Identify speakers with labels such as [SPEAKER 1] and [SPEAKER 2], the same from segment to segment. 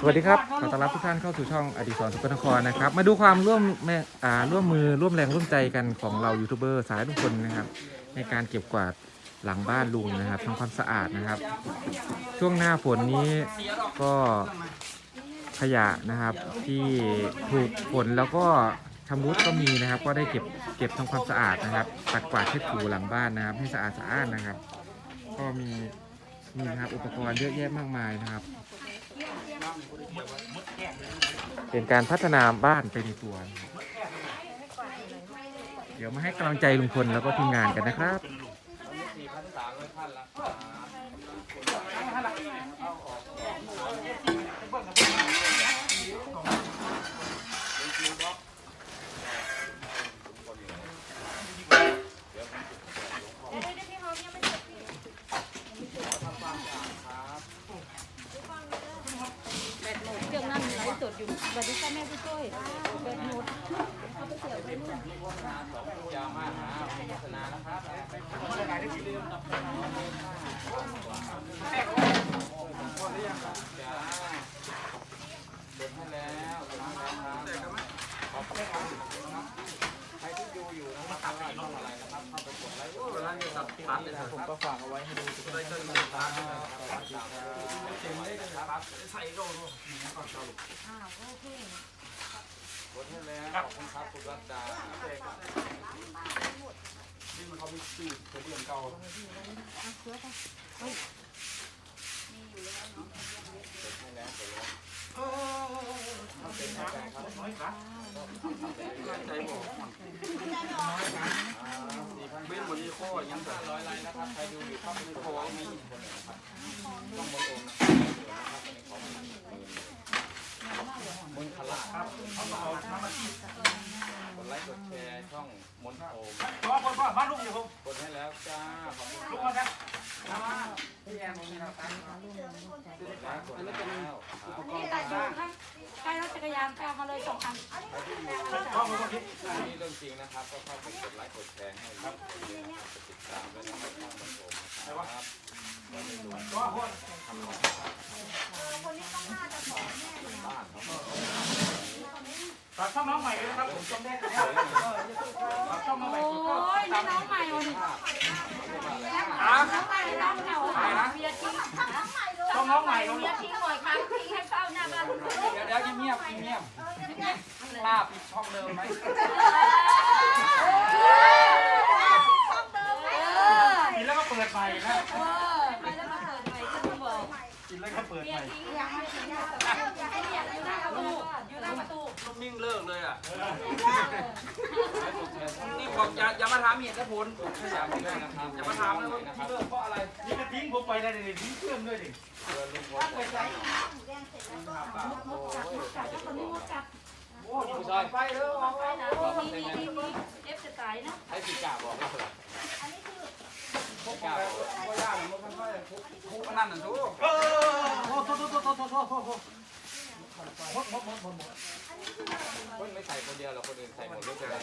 [SPEAKER 1] สวัสดีครับขอต้อนรับทุกท่านเข้าสู่ช่องอดีศรสุกลนครนะครับ มาดูความร่วมแม่อ่าร่วมมือร่วมแรงร่วมใจกันของเรายูทูบเบอร์สายทุกคนนะครับ ในการเก็บกวาดหลังบ้านลุงนะครับทำความสะอาดนะครับ ช่วงหน้าฝนนี้ก็ขยะนะครับที่ถูกฝนแล้วก็ชำรุดก็มีนะครับ ก็ได้เก็บเก็บทำความสะอาดนะครับ ปัดกวาดเช็ดถูหลังบ้านนะครับ ให้สะอาดสะอ้านนะครับ ก็มีนี่นะครับอุปกรณ์เยอะแยะมากมายนะครับ เป็นการพัฒนาบ้านไปในตัว เดี๋ยวมาให้กำลังใจลุงพลแล้วก็ทีมงานกันนะครับ
[SPEAKER 2] แบ วัสดีค่ะแม่ผู้ช่วยเป็นหนูเขาไปเสี่ยวไปนู่น
[SPEAKER 3] ยาวมากนะโฆษณานะครับไม่ได้ไหนได้กี่เรื่แม่ก็พอหรืยั
[SPEAKER 2] รัจ้าเดินให้
[SPEAKER 4] แล้วเดินให้แล้วครับขอบคุณครับ ใครที่ดู
[SPEAKER 3] อยู่นะครับทำอะไรต้องอะไรนะครับ
[SPEAKER 2] เข้าไปกดไลค์กด
[SPEAKER 3] ไลค์สับปัดเลยผมก็ฝากเอาไว้ให้
[SPEAKER 4] ดูด้วยด้วยนะครับเต็มได้เลยครับใส่โดนก่อนเราอ้าวโอเคกดให้แล้วขอบคุณครับ
[SPEAKER 3] คุณรัตดานี่มันเขา
[SPEAKER 4] ไม่ซื้อเดือนเก่า
[SPEAKER 3] เสื้อไป 감사합니다. ลูกอยู่ผม
[SPEAKER 4] กดให้แล้วจ้าขอบคุณ
[SPEAKER 3] ลูก
[SPEAKER 4] ค
[SPEAKER 3] มา
[SPEAKER 4] รับ
[SPEAKER 3] จ้ะ
[SPEAKER 4] กดแล้วกดแล้วครับ
[SPEAKER 2] นี่ตาจูครับใกล้รถจักรยานไปเอามาเลยสองอัน
[SPEAKER 3] พ่อผมก็คิด
[SPEAKER 4] อันนี้เรื่องจริงนะครับก็เข้าไปกดไลค์กดแชร์ให้ครับติดตามด้วยนะครับช่องมนโอมนะครับ
[SPEAKER 3] พ่อพ่อ
[SPEAKER 4] บ้านเขา
[SPEAKER 3] ฝากช่องน้องใหม่เลยนะครับผมจำได้แล้ว
[SPEAKER 2] โอ้ยนี่น้องใหม่วันนี้
[SPEAKER 3] อะ
[SPEAKER 2] น้องใหม่น้องเก่าเบียร์ทิ้ง
[SPEAKER 3] ช่องน้องใหม่
[SPEAKER 2] เบียร์ทิ้งบ่อยครั้งทิ้งให้เฝ้าหน้าบ้านทุกคน
[SPEAKER 3] เดี๋ยวเดี๋ยวเงียบเงียบภาพช่องเดิมไหม
[SPEAKER 2] เออ
[SPEAKER 3] กินแล้วก็เปิดใหม่นะ
[SPEAKER 2] เออไปแล้วมาเกิดใหม่ที่คุณบอก
[SPEAKER 3] กินแล้วก็เปิดใหม่
[SPEAKER 2] ร์ทิ้งยังไม่ทิ้งไอ้เนี่ยอยู่หน้าประตูอยู่หน้าประตู
[SPEAKER 5] ลูกนิ่งเลิกเลยอะ นี่บอกอย่าอย่ามาถามเหตุและผล
[SPEAKER 4] พยายามด้วยนะครับ
[SPEAKER 5] อย่ามาถามเลยว่าที่เลิกเพราะอะไร
[SPEAKER 3] นี่ก็ทิ้งผมไปได้เลยทิ้งเครื่องด้วยดิ
[SPEAKER 4] เพื่อนลุงพลโอ้ยอยากจะบอก
[SPEAKER 3] โอ้ย
[SPEAKER 4] ผู้ชาย
[SPEAKER 5] ไปเด้อ
[SPEAKER 2] ไปนะนี่นี่นี่นี่เอฟจะตายนะ
[SPEAKER 4] ให้ปีกาบอกว่าเหรอ
[SPEAKER 5] พวกเราก็ยากมันค่อยๆคุกคุกนั่นน่ะดู
[SPEAKER 3] เออโอ้โหโทษโทษโทษโทษโทษโทษโทษ หมดหมดหมดหมดหมด
[SPEAKER 4] คนไม่ใส่คนเดียวหรอกคนอื่นใส่หมดด้วยกัวเลย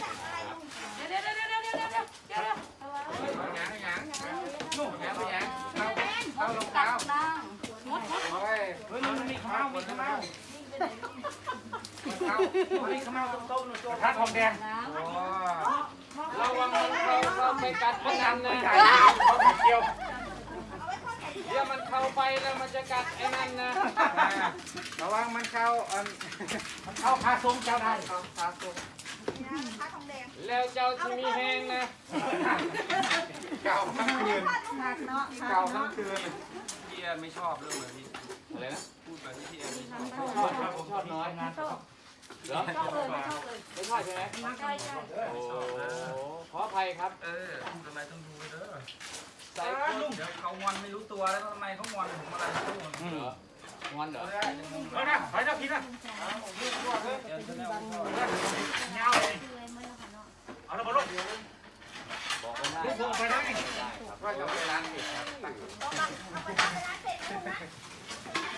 [SPEAKER 2] เดี๋ยวเดี๋ยวเดี๋ยวเดี๋ยวเดี๋ยวเดี๋ยวเดี๋ยวงานงา
[SPEAKER 5] นลูกงา
[SPEAKER 3] น
[SPEAKER 5] ไปยัว
[SPEAKER 2] เอวเอาลวเท้าหมดหมด
[SPEAKER 5] เฮ้ย
[SPEAKER 3] เฮ้ยมันมีข้าวมีข้าว
[SPEAKER 5] ข้าวเนี่ข้าวต้มต้มหนูโจ้
[SPEAKER 3] ท่าทองแดง
[SPEAKER 5] เรา
[SPEAKER 4] วัวเราเราไปกัดพนัว
[SPEAKER 3] เลยเกี่ยว
[SPEAKER 4] เดี๋ยวมันเข้าไปแล้วมันจะกัดไอ้นั่นนะ
[SPEAKER 5] ระวังมันเข้าอัน
[SPEAKER 3] มันเข้าคาทรงเจ้าได้
[SPEAKER 5] เข้าขาตรง
[SPEAKER 4] แล้วเจ้าที่มีแห้งนะ
[SPEAKER 5] เก่าทั้งคืน
[SPEAKER 2] หนักเนาะ
[SPEAKER 5] เก่าทั้งคืนพี่แอนไม่ชอบเรื่องแบบนี้
[SPEAKER 4] อะไรนะ
[SPEAKER 5] พูดแบบที่พี่แอนไม่ชอบ
[SPEAKER 3] ชอบครับผมชอบน้อยงาน
[SPEAKER 4] เหรอ
[SPEAKER 2] ชอบเลยไม่ชอบเลย
[SPEAKER 4] ไม่ใช่ใช่ไหม
[SPEAKER 2] ใช่ใช่
[SPEAKER 4] โอ้ขออภัยครับ
[SPEAKER 5] เออพูดอะไรต้องดูเด้อ
[SPEAKER 4] ใส่คน
[SPEAKER 5] เดี๋ยวเขางอนไม่รู้ตัวแล้วทำไมเขางอนผมอะไรไม่รู้
[SPEAKER 4] เหรองอนเหรอ
[SPEAKER 3] ไปนะไปนะพี่นะ
[SPEAKER 5] เดี๋ยวจะ
[SPEAKER 3] เงาเลยเอาละบอลลูก
[SPEAKER 4] บอกไม่ได้
[SPEAKER 3] ลูกไปนะ
[SPEAKER 4] ได้ครับ
[SPEAKER 5] ว่าจะไปร้านปิดครับ
[SPEAKER 6] ใช่นี่นี่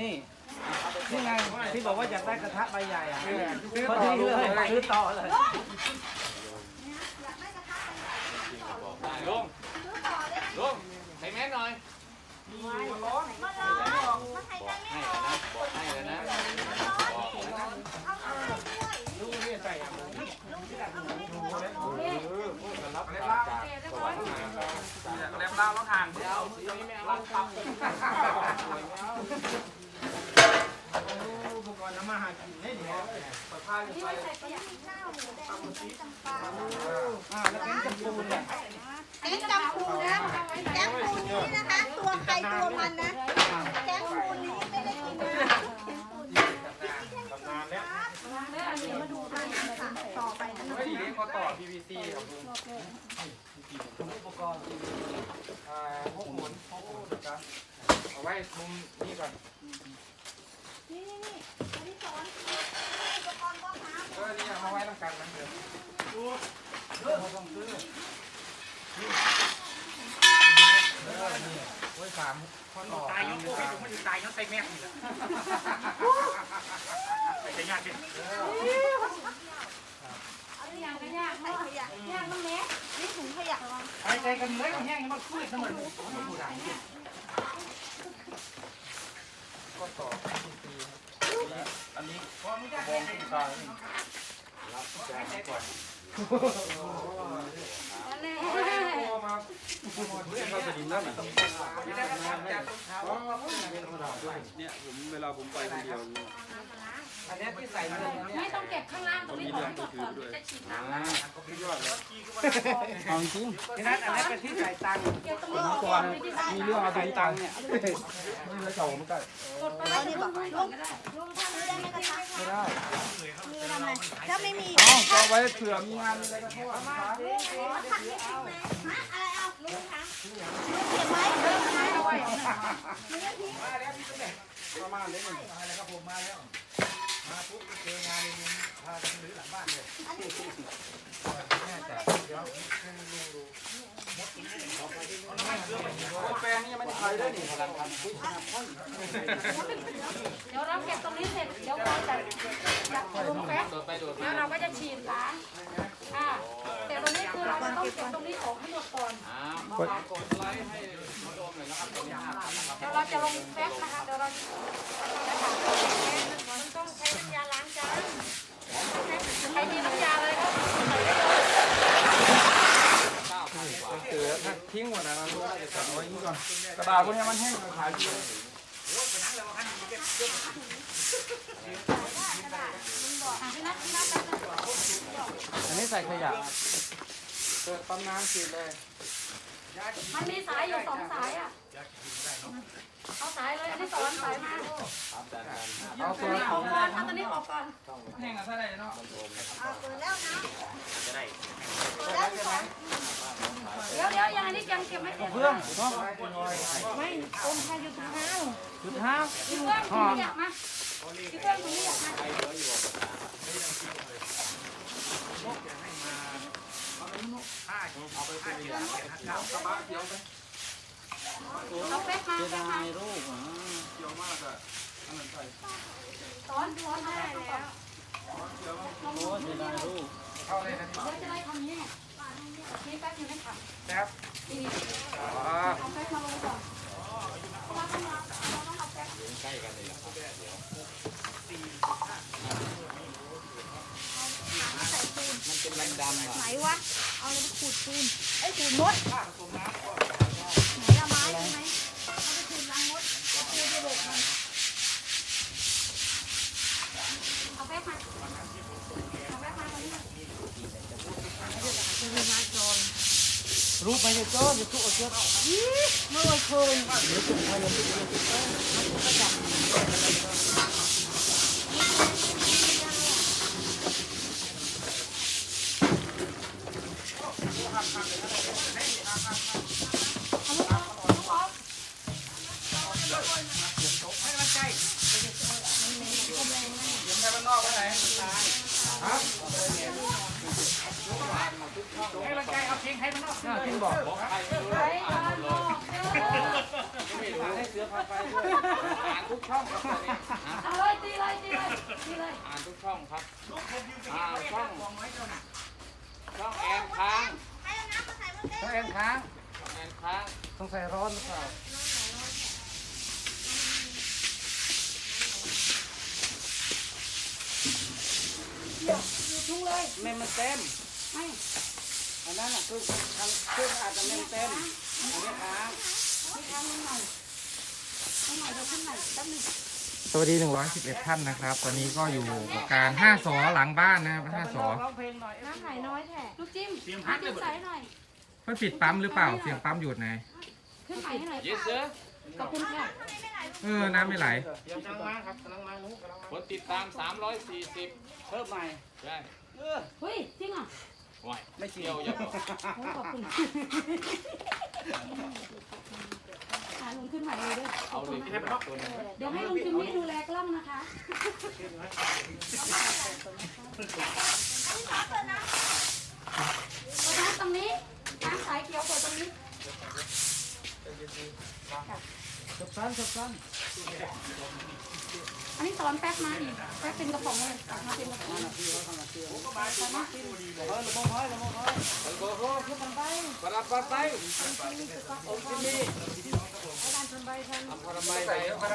[SPEAKER 6] นี่นี่ไงที่บอกว่าอยากได้กระทะใบใหญ่อะซื้อต่อเลยซื้อต่อเลย
[SPEAKER 4] ลุงลุง
[SPEAKER 3] ใส่แมสหน่อยมันอนมัน
[SPEAKER 5] อนมัหายใจไม่ออกให้แล้
[SPEAKER 2] นะ แดงจำปู
[SPEAKER 6] นเนี่ย
[SPEAKER 7] แก๊งจำปูนะแก๊งปูนี้นะคะ ตัวใครตัวมันนะแก๊งปูนี้ไม่ได้กินนะ
[SPEAKER 5] ตำนานแล้ว
[SPEAKER 2] แล้วอันนี้มาดูกัน
[SPEAKER 7] ค่ะต่อไปนะ
[SPEAKER 5] ไม่ดีเขาต่อ PVC ครับลุง
[SPEAKER 6] อุปกรณ์
[SPEAKER 5] อ่าพวกหมุนพวกหมุนครับเอาไว้มุมนี้ก่อน
[SPEAKER 7] นี่นี่อันนี้สอนอุปกรณ์ว่ายน้ำ
[SPEAKER 5] เออนี่เอาไว้ต้องการมันเดี๋ยว
[SPEAKER 6] เรื่องต้องซื้อ
[SPEAKER 5] เออนี่ไว้ สามข้อต่อ
[SPEAKER 3] ตายยกโค้ให้ผมไม่ตายยกใส่แม่นี่แหละใส่ยากดิ
[SPEAKER 2] เอาอย่างก็ยาก
[SPEAKER 7] ใส่
[SPEAKER 2] เนาะ
[SPEAKER 7] ขยะ
[SPEAKER 2] ยากน้ำเล็ก
[SPEAKER 7] นี่ถุงขยะ
[SPEAKER 3] หายใจกันเหนื่อยแห้งมันฟื้นเสมอ
[SPEAKER 5] ข้อต่อ PVC อันนี้
[SPEAKER 3] พอไม่ได้
[SPEAKER 5] มองที่ซ้ายนี่
[SPEAKER 3] หายใจก่อน
[SPEAKER 2] นั่นแหละ
[SPEAKER 5] โอ้
[SPEAKER 3] มา
[SPEAKER 5] เนี่ย
[SPEAKER 4] ผมเวลาผมไปคนเดียวเนี่ย
[SPEAKER 6] อันนี้ที่ใส่เงินเนี่ย
[SPEAKER 2] ไม่ต้องเก็บข้างล่างตรงนี้ของสดก่อนจะฉีดน้ำ
[SPEAKER 5] สุดยอดเลย
[SPEAKER 6] เอาจริงที่นั้นอันนี้เป็นที่ใส่ตังค์
[SPEAKER 2] เก็บตรงนี้ก่อนมี
[SPEAKER 6] เรื่องเอาใส่ตังค์เนี่ย
[SPEAKER 5] ไม่ได้เก่ามันก็
[SPEAKER 2] กดไปแล้วนี่บอกลุงก็ได้
[SPEAKER 7] ลุงทำไม่ได้ไหมกระทะ
[SPEAKER 6] ไม่ได้
[SPEAKER 7] มือทำไมถ้าไม่มี
[SPEAKER 6] เอาก็เอาไว้เผื่อมีงานอะไรก็โทษครับ
[SPEAKER 5] ประมาณนี้มันอะไรครับผมมาแล้ว มาปุ๊บเจองานในมุมพากันหรือหลังบ้านเลย
[SPEAKER 7] อันนี้
[SPEAKER 5] แน่ใจเดี๋ยวให้ลุงดูแปลงนี่ไม่ได้ใช้ด้วยนี่พลังทำ
[SPEAKER 2] เดี๋ยวเราเก็บตรงนี้เสร็จ เดี๋ยวเราจะจับลงแป๊บแล้วเราก็จะฉีดล้างอ่าแต่ตรงนี้คือเราจะต้องเก็บตรงนี้ออกให้หมดก่อน
[SPEAKER 4] อ่ากดไลค์ให้มาโดมหน่อยนะคะ
[SPEAKER 2] เดี๋ยวเราจะลงแป๊บนะคะ เดี๋ยวเรามันต้องใช้น้ำยาล้างจานใครมีน้ำยาเลยก็ใส่ได้เลย
[SPEAKER 5] เสือทิ้งหมดนะเราจะจับไว้นี่ก่อน กระดาษพวกนี้มันแห้งขายดี
[SPEAKER 2] อันนี้
[SPEAKER 6] ใส่ขยะเกิดปั๊มน้ำฉีดเลย
[SPEAKER 2] มันมีสายอยู่สองสายอะเอาสายเลยอันนี้สอนสายมา
[SPEAKER 6] เอา
[SPEAKER 2] ตั
[SPEAKER 6] ตัวว
[SPEAKER 2] นี้ออกก่อนเอาตัวนี้ออกก่อน
[SPEAKER 6] แห้งกันเท่าไหร่เนาะ
[SPEAKER 7] เอาเปิดแล้วนะ
[SPEAKER 3] จะได้
[SPEAKER 7] เปิดแล้วสอน
[SPEAKER 2] เดี๋ยวเดี๋ยวยังอันนี้ยังเก็บไม่เสร็จ
[SPEAKER 6] เพื่อนเนาะ
[SPEAKER 2] ไม่อมใครอยู่ถุงเท้า
[SPEAKER 6] สุดท้าย
[SPEAKER 2] พี่เพื่อนคุณอยากมาพี่เพื่อนคุณอยากมา
[SPEAKER 5] เอาไปเป็นเหรียญเอากระบะเขียวไป
[SPEAKER 2] เอาแป๊กมา
[SPEAKER 6] เสีย
[SPEAKER 2] แป๊ก
[SPEAKER 6] ดา
[SPEAKER 2] มา
[SPEAKER 6] ยรูปอะ
[SPEAKER 5] เขียวมากอะอันนั้นใส่
[SPEAKER 2] สอนสอนได้แล้ว
[SPEAKER 6] โอ้เสียดายรูป
[SPEAKER 5] เข้าเลยนะ
[SPEAKER 2] เดี๋ยวจะได้ทำนี้นี่แป๊บอยู่ในถัง
[SPEAKER 5] แซ่บ
[SPEAKER 2] นี่
[SPEAKER 5] อ๋อ
[SPEAKER 2] เอาแป๊กมาลงก่อน
[SPEAKER 4] ใกล้กันเลยนะครับมัน เป็นดำๆอะ
[SPEAKER 7] ไหนวะ เอาเลยไปขูดปูนไอ้ยขูดมดไหนละไม้ใช่ไหมเอาไปขูดรังมดเอาปูไปโบกมัน
[SPEAKER 2] เอาแป๊กมาเอาแป๊กมาตรงนี้
[SPEAKER 6] รูปไปเลยจ้อจะทุกข์เชื่อ
[SPEAKER 7] เมื่อวันคืน
[SPEAKER 5] แค่บ้านนอกไปไหน
[SPEAKER 3] ให้กำลังใจเอาเพลงให้มันนอก
[SPEAKER 6] ทิ้งบอก
[SPEAKER 4] บอกใครไม่รู้
[SPEAKER 2] ไป
[SPEAKER 4] อ่าน
[SPEAKER 2] น
[SPEAKER 4] หมด
[SPEAKER 2] บ
[SPEAKER 4] เล
[SPEAKER 2] อกเด้
[SPEAKER 4] ไม่รู้
[SPEAKER 6] ให้เสือพาไปด้วย
[SPEAKER 4] อ่านทุกช่องครับตอนนี้อะ
[SPEAKER 2] เอาเลยตีเลยตีเลยตีเลย
[SPEAKER 4] อ่านทุกช่องครับ
[SPEAKER 3] ลูกผมยืนไปเห็น
[SPEAKER 4] ช่อง
[SPEAKER 3] วางไว้เจ้าน่ะ
[SPEAKER 4] ช่องแอนค้าง
[SPEAKER 7] ให้เอาน้ำมาใส่
[SPEAKER 6] องแอนค้าง
[SPEAKER 4] ช่องแอนค้าง
[SPEAKER 6] ต้องใส่ร้อนหรือเปล่า
[SPEAKER 2] อยู่ทุ่งเลย
[SPEAKER 6] แม่มันเต็ม
[SPEAKER 2] ไม่
[SPEAKER 6] อันอันนั้นอะคือทางคืออาจจะไม่เต็มอันนี้ค้าง
[SPEAKER 2] ไม่ค้างนิดหน่อยนิดหน่อยเดี๋ยวขึ้นใหม่แป๊บนึง
[SPEAKER 1] สวัสดี 111 ท่านนะครับ ตอนนี้ก็อยู่กับการ 5สอหลังบ้านนะครับ5สอ
[SPEAKER 6] ร้องเพลงหน่อย
[SPEAKER 2] น้ำไหลน้อยแท้ลูกจิ้มน้ำจิ้มใส่หน่อย
[SPEAKER 1] เพิ่นปิดปั๊มหรือเปล่า เสียงปั๊มหยุดไง
[SPEAKER 2] ขึ้นใหม่ให้หน่อย
[SPEAKER 4] yes sir
[SPEAKER 2] ขอบคุณค่ะ
[SPEAKER 1] เออ น้ำไม่ไหล
[SPEAKER 5] กำลังมาครับกำลังมาหนูกำลังมา
[SPEAKER 4] คนติดตาม 340
[SPEAKER 6] เพิ่มใหม่
[SPEAKER 4] ใช่
[SPEAKER 6] เออ
[SPEAKER 2] เฮ้ย จริงเหรอะ
[SPEAKER 4] ไหว
[SPEAKER 6] ไม่เชี
[SPEAKER 4] เที่
[SPEAKER 6] ย
[SPEAKER 4] ยววอย่าบอก
[SPEAKER 2] โอ้ขอบคุณอ่าลุงขึ้นใหม่เลยด้วยข
[SPEAKER 4] เอา
[SPEAKER 2] อบ
[SPEAKER 4] เล
[SPEAKER 2] คุณ
[SPEAKER 4] ย
[SPEAKER 2] นะ
[SPEAKER 4] ที่แบบตัวนี้
[SPEAKER 2] เดี๋ยวให้ลุงจิมมี่ดูแลกล้องนะคะ กดน้ำตรงนี้น้ำสายเขียวกดตรงนี้
[SPEAKER 6] จบสั้นจบสั้น
[SPEAKER 2] อันนี้สอนแป๊บมาอีก แป๊บเป็นกระป๋องเลยตักมาเป็นกระป๋อง
[SPEAKER 6] เฮ้ยระมงเฮ้ยระมงเฮ้ย
[SPEAKER 4] โอ้โห ปรับปรับไปองค์ที่นี่ทำพรไมไปก็ไ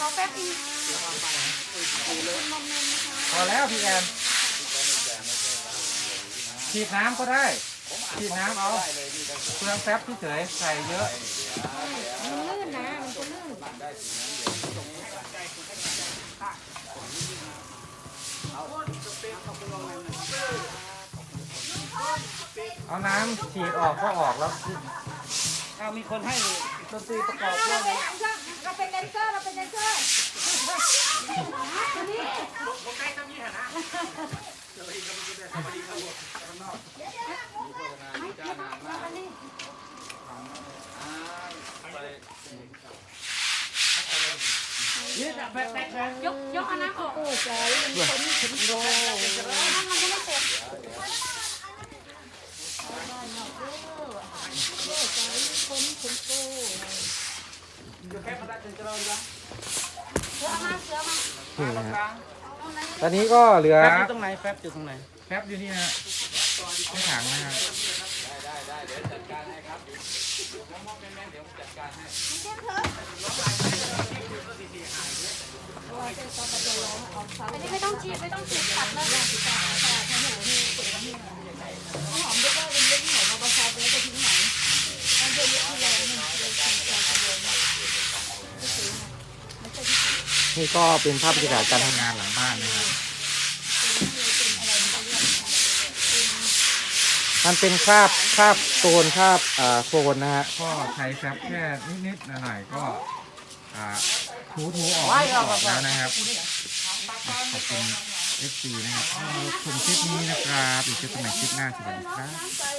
[SPEAKER 4] ข
[SPEAKER 2] อแป๊บนึง
[SPEAKER 1] พอแล้วพี่แอนฉีดน้ำก็ได้ฉีดน้ำเอาเปลืองแป๊บที่เฉยใส่เยอะ
[SPEAKER 2] มันลื่นนะ มันจะลื่น
[SPEAKER 1] เอาน้ำฉีดออกก็ออกแล้ว
[SPEAKER 6] เอามีคนให้ดนตรีประกอบ
[SPEAKER 2] เรา
[SPEAKER 6] ด้วย
[SPEAKER 2] เป็นเราเป็นแดนเซอร์เราเป็นแดนเซอร์ตัวนี้
[SPEAKER 5] ผมใกล้ตรงนี้นะ
[SPEAKER 2] ไม่ไม่ต้องเราเป็นนี่
[SPEAKER 6] นี่แป๊กแป๊กแป๊ก
[SPEAKER 2] ยกยกอันน้ำออกโอ้ใจมันคนถึงโดนั่นมันก็ไม่เสร็จ
[SPEAKER 6] อยู่แค่ประดับจนเจริญนะ
[SPEAKER 2] เสือมาเสือมา
[SPEAKER 1] นี่นะฮะ
[SPEAKER 6] กลาง
[SPEAKER 2] ตรงนั้น
[SPEAKER 1] ตอนนี้ก็เหลือ
[SPEAKER 6] แป๊บอยู่ตรงไหนแป๊บอยู่ตรงไหน
[SPEAKER 1] แป๊บอยู่นี่นะไม่ถังนะครับ
[SPEAKER 4] ได้ได้เดี๋ยวจัดการให้ครับอยู่มองมองเป็นแม่เดี๋ยวจัดการให้
[SPEAKER 2] อันนี้ไม่ต้องฉีดไม่ต้องฉีดตัดเลย
[SPEAKER 1] นี่ก็เป็นภาพบรรยากาศการทำงานหลังบ้านนะครับ มันเป็นคราบคราบโซนคราบอ่าโคลนนะฮะ ก็ใช้แฟบแค่นิดๆหน่อยๆก็อ่าถูถูๆออกออกแล้วนะครับ ขอบคุณ FC นะครับที่มารับชมคลิปนี้นะครับอีกเจอกันใหม่คลิปหน้าสวัสดีครับ